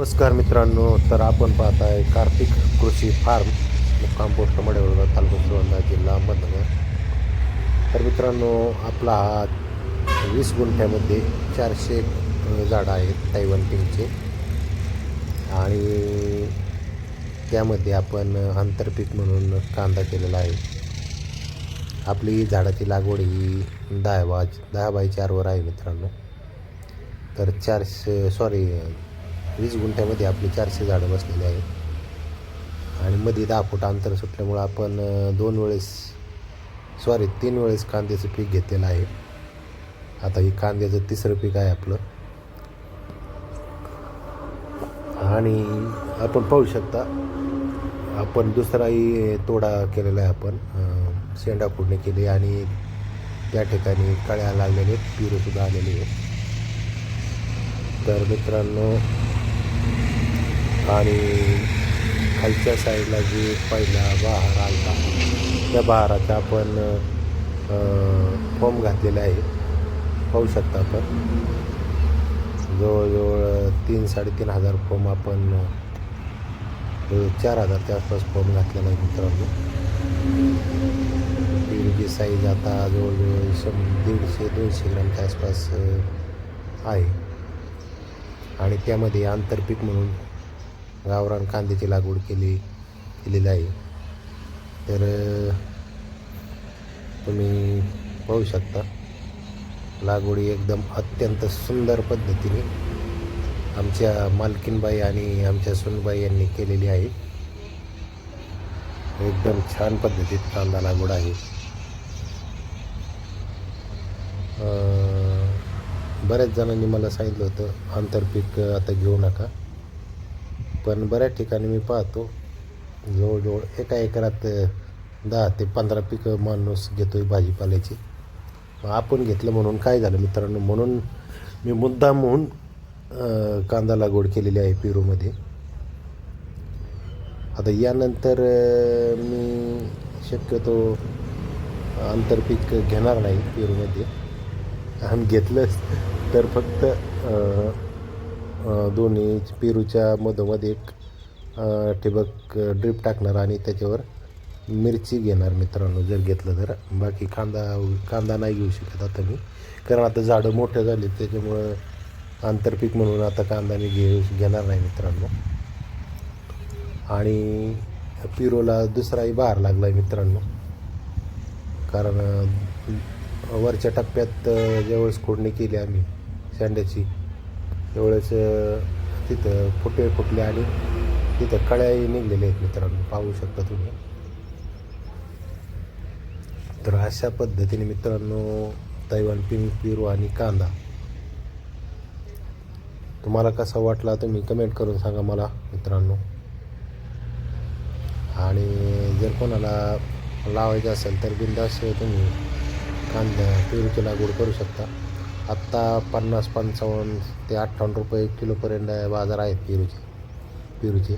नमस्कार मित्रांनो तर आपण पाहत आहे कार्तिक कृषी फार्म मुक्काम पोस्ट मडेवळगा तालुका सुरंदा जिल्हा अहमदनगर तर मित्रांनो आपला हा वीस गुंठ्यामध्ये चारशे झाडं आहेत तैवान आणि त्यामध्ये आपण आंतरपीक म्हणून कांदा केलेला आहे. आपली झाडाची लागवड ही दहा बाय दहा बाय चारवर आहे मित्रांनो. तर चारशे सॉरी वीस गुंठ्यामध्ये आपली चारशे झाडं बसलेली आहेत. आणि मध्ये दहा फूट अंतर सुटल्यामुळं आपण दोन वेळेस सॉरी तीन वेळेस कांद्याचं पीक घेतलेलं आहे. आता हे कांद्याचं तिसरं पीक आहे आपलं. आणि आपण पाहू शकता आपण दुसराही तोडा केलेला आहे आपण शेंडा फोडणी केली आणि त्या ठिकाणी कळ्या लागलेले पिरूसुद्धा आलेले आहेत. तर मित्रांनो आणि खालच्या साईडला जे पहिला बहार आला त्या बहाराचा आपण फॉर्म घातलेला आहे. पाहू शकता आपण. जवळजवळ तीन साडेतीन हजार फॉर्म आपण चार हजारच्या आसपास फॉर्म घातलेला आहे मित्रांनो. पेरूची साईज आता जवळजवळ शं दीडशे दोनशे ग्रामच्या आसपास आहे. आणि त्यामध्ये आंतरपीक म्हणून गावरान कांद्याची लागवड केली केलेली आहे. तर तुम्ही पाहू शकता लागवडी एकदम अत्यंत सुंदर पद्धतीने आमच्या मालकीनबाई आणि आमच्या सुनबाई यांनी केलेली आहे. एकदम छान पद्धतीत कांदा लागवड आहे. बऱ्याच जणांनी मला सांगितलं होतं आंतरपीक आता घेऊ नका. पण बऱ्याच ठिकाणी मी पाहतो जवळजवळ एका एकरात दहा ते पंधरा पिकं माणूस घेतो आहे भाजीपाल्याची. मग आपण घेतलं म्हणून काय झालं मित्रांनो? म्हणून मी मुद्दाम म्हणून कांदा लागवड केलेली आहे पेरूमध्ये. आता यानंतर मी शक्यतो आंतरपीक घेणार नाही पेरूमध्ये. आम्ही घेतलंच. तर फक्त दोन्ही पेरूच्या मधोमध एक ठिबक ड्रीप टाकणार आणि त्याच्यावर मिरची घेणार मित्रांनो जर घेतलं तर. बाकी कांदा कांदा नाही घेऊ शकत आता मी. कारण आता झाडं मोठं झाली त्याच्यामुळं आंतरपीक म्हणून आता कांदा मी घेऊ घेणार नाही मित्रांनो. आणि पिरोला दुसराही बहार लागला आहे मित्रांनो. कारण वरच्या टप्प्यात ज्यावेळेस खोडणी केली आम्ही शेंड्याची एवढंच तिथं फुटे फुटले आणि तिथं कळ्याही निघलेले आहेत मित्रांनो. पाहू शकता तुम्ही. तर अशा पद्धतीने मित्रांनो तैवान पिंक पिरू आणि कांदा. तुम्हाला कसा वाटला तुम्ही कमेंट करून सांगा मला मित्रांनो. आणि जर कोणाला लावायचं असेल तर बिंदास तुम्ही कांदा पेरूची लागवड करू शकता. आत्ता पन्नास पंचावन्न ते अठ्ठावन्न रुपये किलोपर्यंत बाजार आहेत पेरूचे. पेरूचे.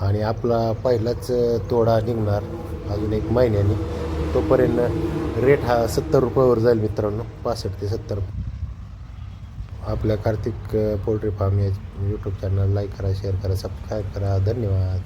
आणि आपला पहिलाच तोडा निघणार अजून एक महिन्याने. तोपर्यंत रेट हा सत्तर रुपयावर जाईल मित्रांनो पासष्ट ते सत्तर. आपल्या कार्तिक पोल्ट्री फार्म या यूट्यूब चॅनल लाईक करा शेअर करा सबस्क्राईब करा. धन्यवाद.